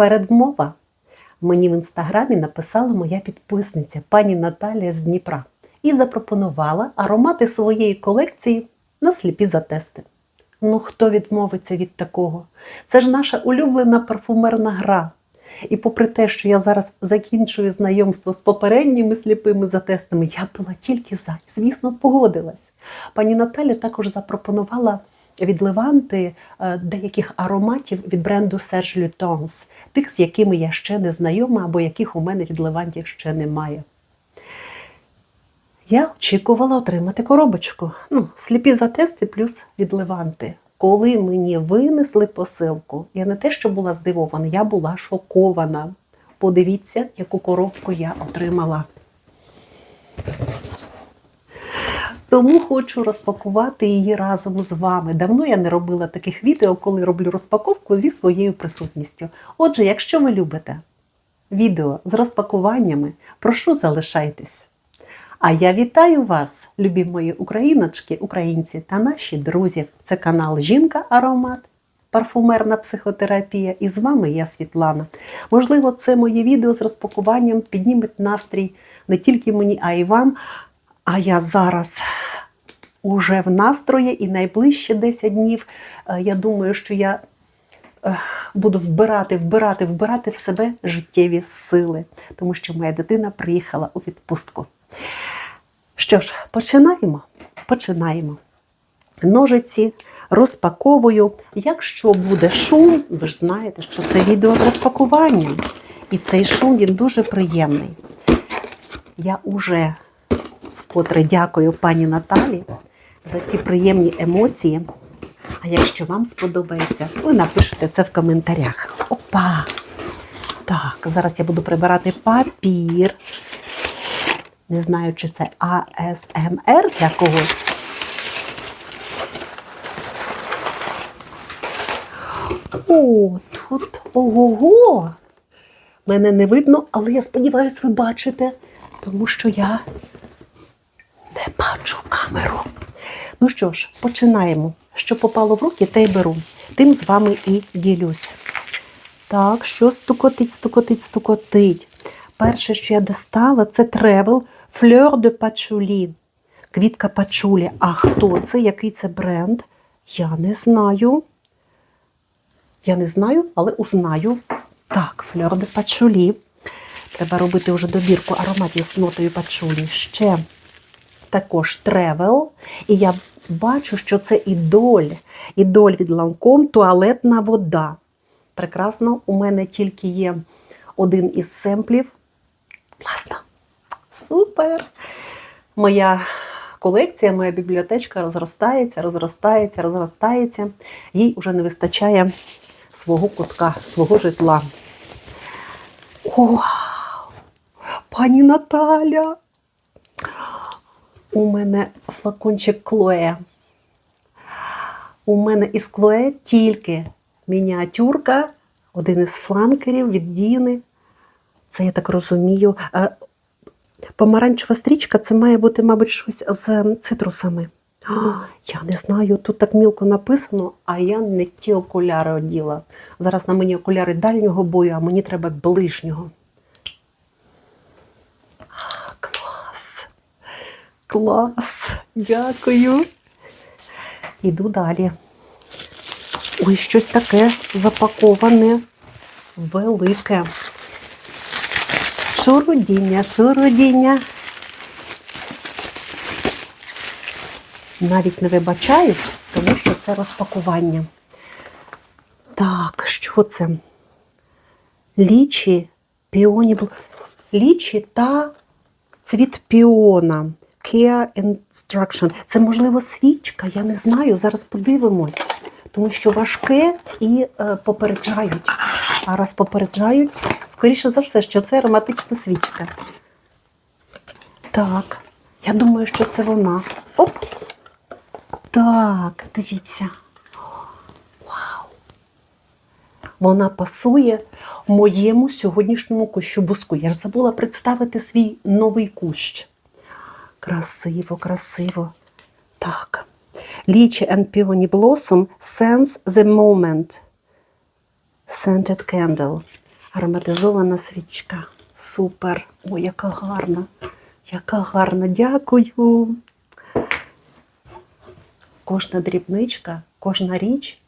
Передмова. Мені в інстаграмі написала моя підписниця пані Наталія з Дніпра і запропонувала аромати своєї колекції на сліпі затести. Ну, хто відмовиться від такого? Це ж наша улюблена парфумерна гра. І попри те, що я зараз закінчую знайомство з попередніми сліпими затестами, я була тільки за, звісно, погодилась. Пані Наталя також запропонувала від Леванти е, деяких ароматів від бренду Serge Lutens, тих, з якими я ще не знайома, або яких у мене від Левантів ще немає. Я очікувала отримати коробочку. Ну, сліпі затести плюс від Леванти. Коли мені винесли посилку, я не те, що була здивована, я була шокована. Подивіться, яку коробку я отримала. Тому хочу розпакувати її разом з вами. Давно я не робила таких відео, коли роблю розпаковку зі своєю присутністю. Отже, якщо ви любите відео з розпакуваннями, прошу залишайтесь. А я вітаю вас, любі мої україночки, українці та наші друзі. Це канал Жінка Аромат, парфумерна психотерапія. І з вами я Світлана. Можливо, це моє відео з розпакуванням підніме настрій не тільки мені, а й вам. А я зараз уже в настрої і найближче 10 днів. е, Я думаю, що я е, буду вбирати, вбирати, вбирати в себе життєві сили, тому що моя дитина приїхала у відпустку. Що ж, починаємо? Починаємо. Ножиці розпаковую. Якщо буде шум, ви ж знаєте, що це відео з розпакуванням. І цей шум він дуже приємний. Я уже вкотре дякую пані Наталі за ці приємні емоції. А якщо вам сподобається, ви напишете це в коментарях. Опа! Так, зараз я буду прибирати папір. Не знаю, чи це АСМР для когось. О, тут ого-го! Мене не видно, але я сподіваюся, ви бачите, тому що я не бачу камеру. Ну що ж, починаємо. Що попало в руки, те й беру. Тим з вами і ділюсь. Так, що стукотить, стукотить, стукотить. Перше, що я достала, це тревел Fleur de Patchouli. Квітка пачулі. А хто це? Який це бренд? Я не знаю. Я не знаю, але узнаю. Так, Fleur de Patchouli. Треба робити вже добірку ароматів з нотою пачулі. Ще також тревел. І я бачу, що це ідоль. Ідоль від ланком, туалетна вода. Прекрасно, у мене тільки є один із семплів. Класно. Супер! Моя колекція, моя бібліотечка розростається, розростається, розростається. Їй вже не вистачає свого кутка, свого житла. Вау! Пані Наталя! У мене флакончик Клоє. У мене із Клоє тільки мініатюрка, один із фланкерів від Діни. Це я так розумію. е, Помаранчева стрічка це має бути, мабуть, щось з цитрусами. Я не знаю, тут так мілко написано, а я не ті окуляри оділа. Зараз на мені окуляри дальнього бою, а мені треба ближнього. А, клас. Клас. Дякую. Іду далі. Ой, щось таке запаковане, велике. Шурудіння, шурудіння. Навіть не вибачаюсь, тому що це розпакування. Так, що це? Лічі, піоні, лічі та цвіт піона. Care Instruction. Це, можливо, свічка, я не знаю. Зараз подивимось. Тому що важке і е, попереджають. А раз попереджають, скоріше за все, що це ароматична свічка. Так, я думаю, що це вона. Оп! Так, дивіться. Вау! Вона пасує моєму сьогоднішньому кущу буску. Я ж забула представити свій новий кущ. Красиво, красиво. Так. Лічі and Peony Blossom Sense the Moment. Scented Candle. Ароматизована свічка. Супер. Ой, яка гарна. Яка гарна. Дякую. Кожна дрібничка, кожна річ,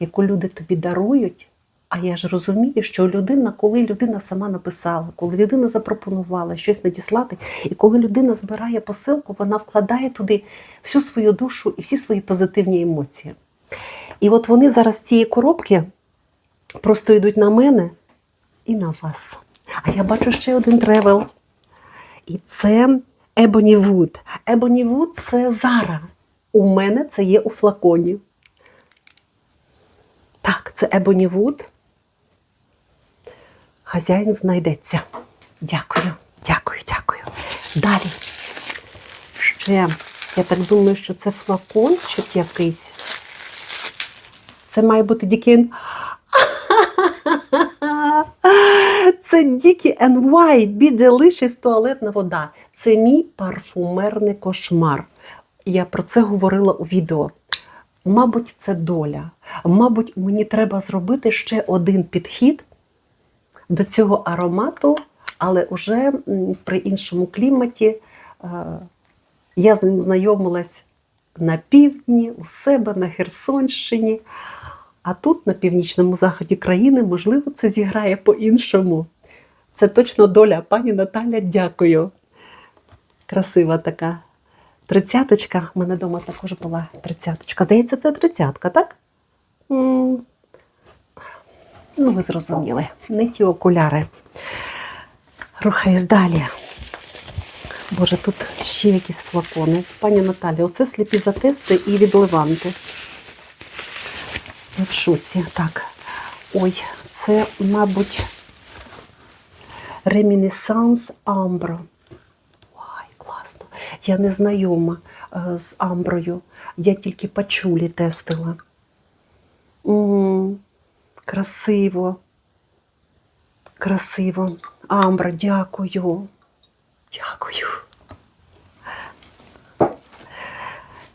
яку люди тобі дарують. А я ж розумію, що людина, коли людина сама написала, коли людина запропонувала щось надіслати, і коли людина збирає посилку, вона вкладає туди всю свою душу і всі свої позитивні емоції. І от вони зараз цієї коробки просто йдуть на мене і на вас. А я бачу ще один тревел. І це Ebony Wood. Ebony Wood – це Зара. У мене це є у флаконі. Так, це Ebony Wood. Хазяїн знайдеться. Дякую, дякую, дякую. Далі. Ще, я так думаю, що це флакончик якийсь. Це має бути Дікін. Це Dicky NY Be Delicious туалетна вода. Це мій парфумерний кошмар. Я про це говорила у відео. Мабуть, це доля. Мабуть, мені треба зробити ще один підхід до цього аромату, але вже при іншому кліматі. Е, Я з ним знайомилась на півдні, у себе на Херсонщині. А тут, на північному заході країни, можливо, це зіграє по-іншому. Це точно доля. Пані Наталя, дякую. Красива така тридцяточка. У мене вдома також була тридцяточка. Здається, це тридцятка, так? Ну, ви зрозуміли. Не ті окуляри. Рухаюсь далі. Боже, тут ще якісь флакони. Пані Наталі, оце сліпі затести і від Леванти. Я в шоці. Так. Ой, це, мабуть, ремінесанс Амбро. Ой, класно. Я не знайома е, з Амброю. Я тільки пачулі тестила. м красиво. Красиво. Амбра, дякую. Дякую.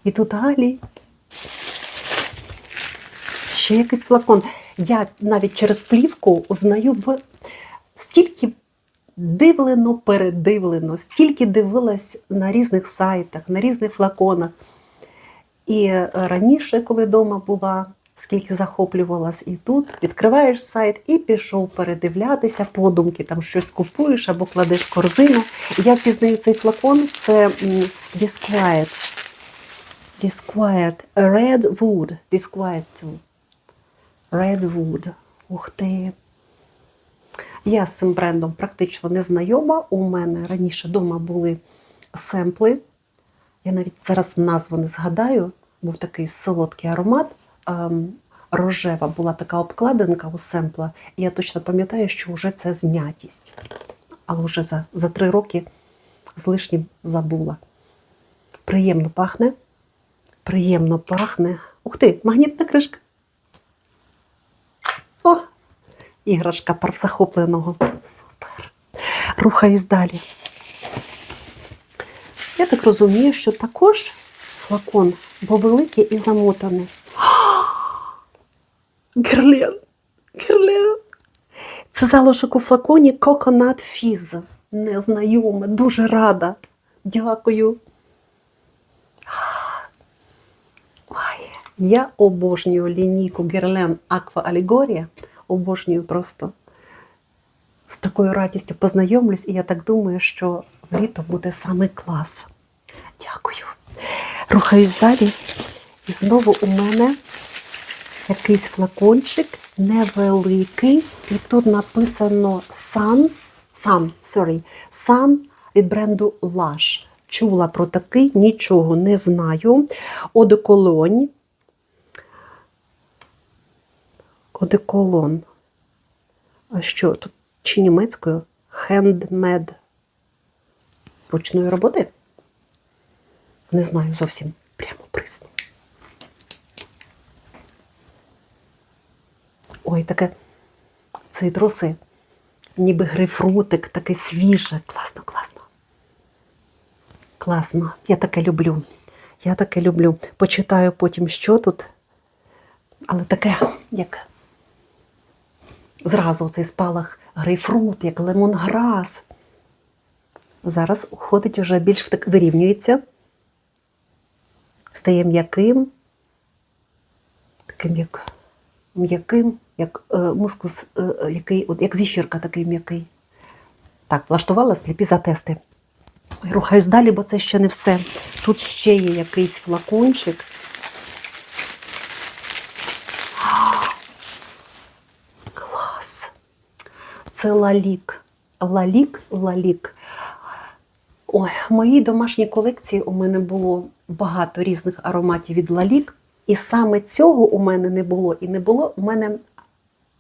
І тут далі ще якийсь флакон. Я навіть через плівку узнаю в стільки дивлено, передивлено, стільки дивилась на різних сайтах, на різних флаконах. І раніше, коли вдома була, скільки захоплювалась, і тут відкриваєш сайт і пішов передивлятися, подумки, там щось купуєш або кладеш корзину. Я впізнаю цей флакон, це Disquiet. Disquiet. Red Wood. Disquiet. Redwood. Ух ти. Я з цим брендом практично не знайома. У мене раніше вдома були семпли. Я навіть зараз назву не згадаю. Був такий солодкий аромат. Ем, Рожева була така обкладинка у семпла. І я точно пам'ятаю, що вже це знятість. Але вже за, за три роки з лишнім забула. Приємно пахне. Приємно пахне. Ух ти, магнітна кришка. О, іграшка парфзахопленого. Супер. Рухаюсь далі. Я так розумію, що також флакон, бо великий і замотаний. Герлен. Герлен. Це залишок у флаконі Coconut Fizz. Незнайоме, дуже рада. Дякую. Ой, я обожнюю лінійку Guerlain Aqua Allegoria. Обожнюю просто. З такою радістю познайомлюсь, і я так думаю, що літо буде саме клас. Дякую. Рухаюсь далі. І знову у мене якийсь флакончик невеликий. І тут написано Sans, Sun, sorry, Sun від бренду Lush. Чула про такий, нічого не знаю. Одеколонь. Одеколон. А що тут? Чи німецькою? Handmade. Ручної роботи? Не знаю зовсім прямо присну. Ой, таке цитруси, ніби грейпфрутик, таке свіже. Класно, класно. Класно. Я таке люблю. Я таке люблю. Почитаю потім, що тут. Але таке, як зразу цей спалах грейпфрут, як лемонграс. Зараз уходить вже більш так вирівнюється, стає м'яким, таким як м'яким, як е, мускус, е, е, який, от, як зіщірка такий м'який. Так, влаштувала сліпі затести. Рухаюсь далі, бо це ще не все. Тут ще є якийсь флакончик. Клас. Це лалік. Лалік, лалік. Ой, в моїй домашній колекції у мене було багато різних ароматів від лалік. І саме цього у мене не було. І не було у мене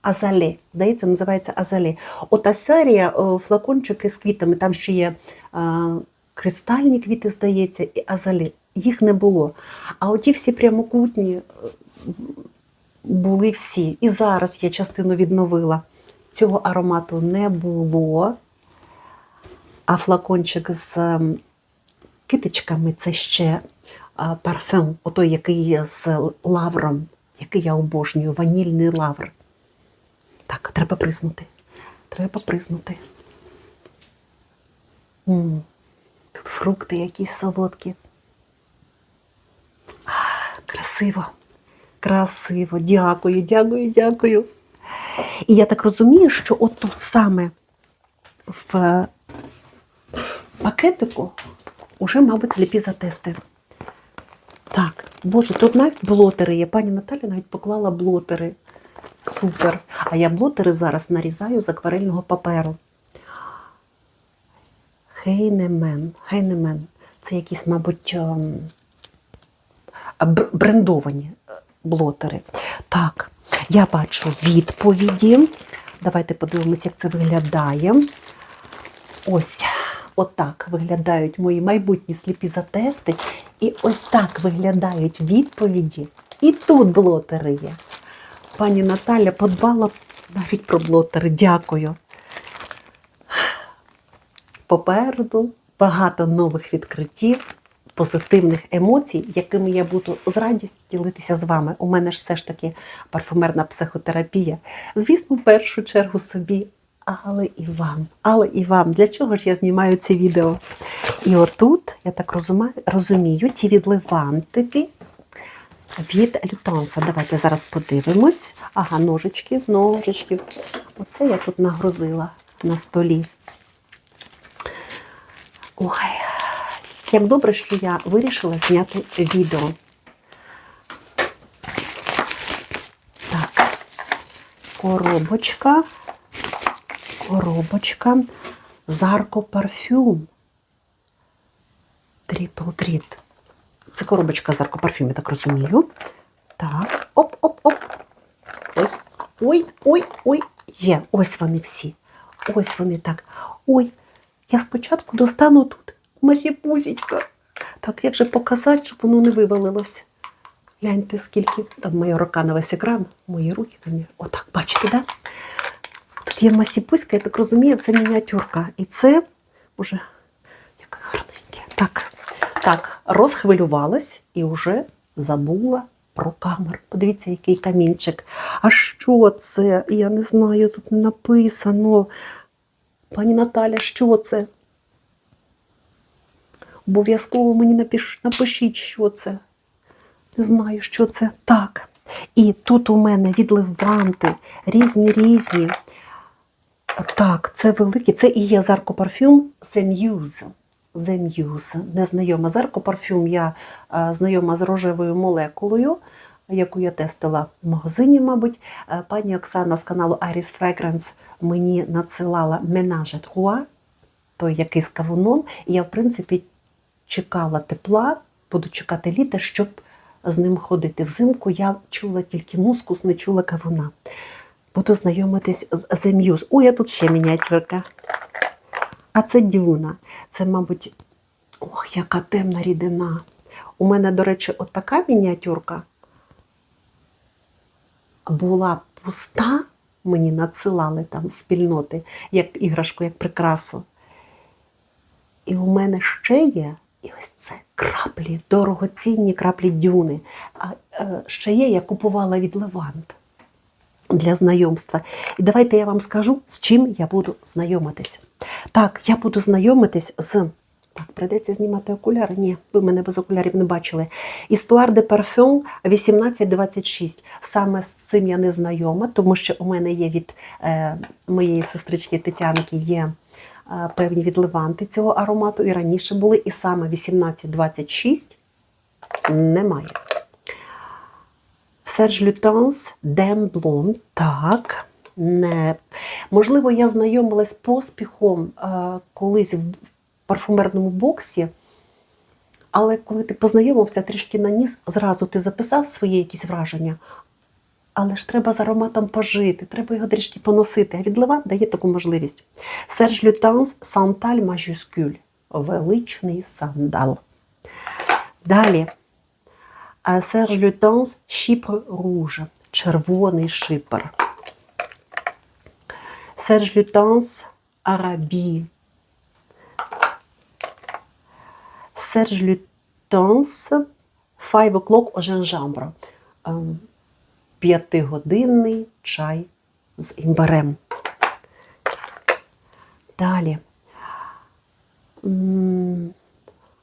азале. Здається, називається азале. Ота серія флакончики з квітами, там ще є а, кристальні квіти, здається, і азале. Їх не було. А оті всі прямокутні е, були всі. І зараз я частину відновила. Цього аромату не було. А флакончик з китичками це ще парфюм, отой, який з лавром, який я обожнюю, ванільний лавр. Так, треба признути. Треба признути. м Тут фрукти якісь солодкі. А, красиво. Красиво. Дякую, дякую, дякую. І я так розумію, що от тут саме в пакетику уже, мабуть, сліпі затести. Так, боже, тут навіть блотери є. Пані Наталя навіть поклала блотери. Супер. А я блотери зараз нарізаю з акварельного паперу. Хейнемен. Хейнемен. Це якісь, мабуть, ем, брендовані е, блотери. Так, я бачу відповіді. Давайте подивимося, як це виглядає. Ось отак виглядають мої майбутні сліпі затести. І ось так виглядають відповіді. І тут блотери є. Пані Наталя подбала навіть про блотери. Дякую. Попереду багато нових відкриттів, позитивних емоцій, якими я буду з радістю ділитися з вами. У мене ж все ж таки парфумерна психотерапія. Звісно, в першу чергу собі, але і вам. Але і вам. Для чого ж я знімаю ці відео? І отут, я так розумію, розумію ті відливантики від Лютанса. Давайте зараз подивимось. Ага, ножички, ножички. Оце я тут нагрузила на столі. Ой, як добре, що я вирішила зняти відео. Так, коробочка, коробочка, Зарко парфюм. Трипл Тріт. Це коробочка Зарко парфюм, я так розумію. Так, оп-оп-оп. Ой, ой, ой, ой. Є, ось вони всі. Ось вони так. Ой, я спочатку достану тут масіпузічка. Так, як же показати, щоб воно не вивалилось? Гляньте, скільки там моя рука на весь екран, мої руки на ній. Отак, бачите, да? Тут є масіпуська, я так розумію, це мініатюрка. І це, боже, яке гарненьке. Так, так, розхвилювалась і вже забула про камеру. Подивіться, який камінчик. А що це? Я не знаю, тут не написано. Пані Наталя, що це? Обов'язково мені напиш... напишіть, що це. Не знаю, що це. Так. І тут у мене відливанти різні різні. Так, це великі. Це і є Зарко парфюм The Muse. The Muse. Незнайома Зарко парфюм. Я е, знайома з рожевою молекулою, яку я тестила в магазині, мабуть. Е, Пані Оксана з каналу Iris Fragrance мені надсилала à Trois, той який з кавуном. І я, в принципі, чекала тепла, буду чекати літа, щоб з ним ходити. Взимку я чула тільки мускус, не чула кавуна. Буду знайомитись з The Muse. Ой, а тут ще мініатюрка. А це дюна. Це, мабуть, ох, яка темна рідина. У мене, до речі, от така мініатюрка була пуста, мені надсилали там спільноти, як іграшку, як прикрасу. І у мене ще є, і ось це краплі, дорогоцінні краплі дюни. А е, ще є, я купувала від Левант. Для знайомства. І давайте я вам скажу, з чим я буду знайомитись. Так, я буду знайомитись з. Так, прийдеться знімати окуляри. Ні, ви мене без окулярів не бачили. Істуар де парфюм 1826. Саме з цим я не знайома, тому що у мене є від е, моєї сестрички Тетянки є е, певні відливанти цього аромату, і раніше були, і саме 1826 немає. Серж Лютанс Дем Блон. Так. Не. Можливо, я знайомилась поспіхом е, колись в парфумерному боксі, але коли ти познайомився трішки наніс, зразу ти записав свої якісь враження. Але ж треба з ароматом пожити, треба його трішки поносити. А відливан дає таку можливість. Серж Лютанс Санталь Мажюскюль. Величний сандал. Далі. Серж Лютанс Шіпр Руж. Червоний шипер. Серж Лютанс Арабі. Серж Лютанс Five O'Clock au gingembre. Ем, П'ятигодинний чай з імбирем. Далі.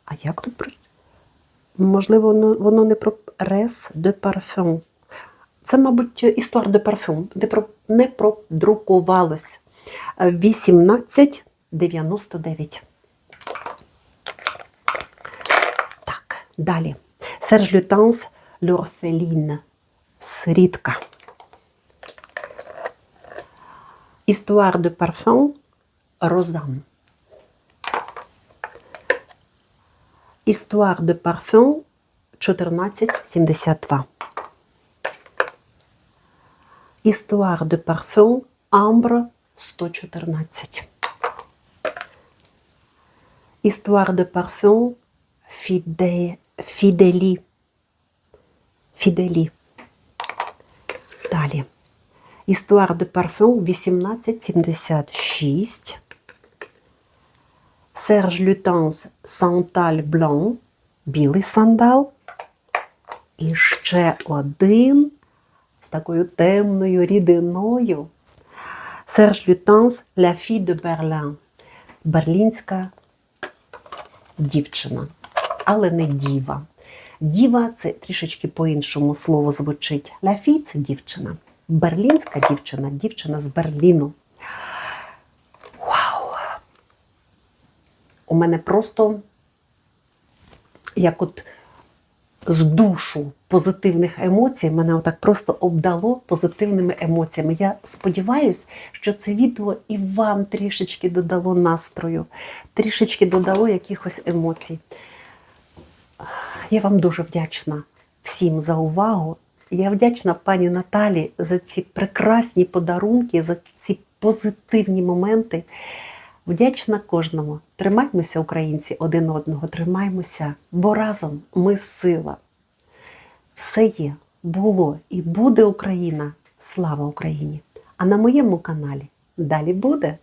А як тут? про- Можливо, воно, воно не про Res de Parfum. Це, мабуть, історія de Parfum, де про, не продрукувалось. Е, 1899. Так, далі. Серж Лютанс L'Orpheline. Срідка. Істуар de Parfum Розан. Істуар de Parfum 1472. Істуар de Parfum Ambre 114. Істуар de Parfum Fide... Фіделі. Фіделі. Далі. Істуар de Parfum 1876. Серж Лютанс Санталь Блан. Білий сандал. І ще один з такою темною рідиною. Серж Лютанс La Fille de Berlin. Берлінська дівчина, але не діва. Діва це трішечки по-іншому слово звучить. Ляфі це дівчина. Берлінська дівчина, дівчина з Берліну. Вау! У мене просто як от з душу позитивних емоцій мене отак просто обдало позитивними емоціями. Я сподіваюся, що це відео і вам трішечки додало настрою, трішечки додало якихось емоцій. Я вам дуже вдячна всім за увагу. Я вдячна пані Наталі за ці прекрасні подарунки, за ці позитивні моменти. Вдячна кожному. Тримаймося, українці, один одного, тримаймося, бо разом ми сила. Все є, було і буде Україна. Слава Україні! А на моєму каналі далі буде.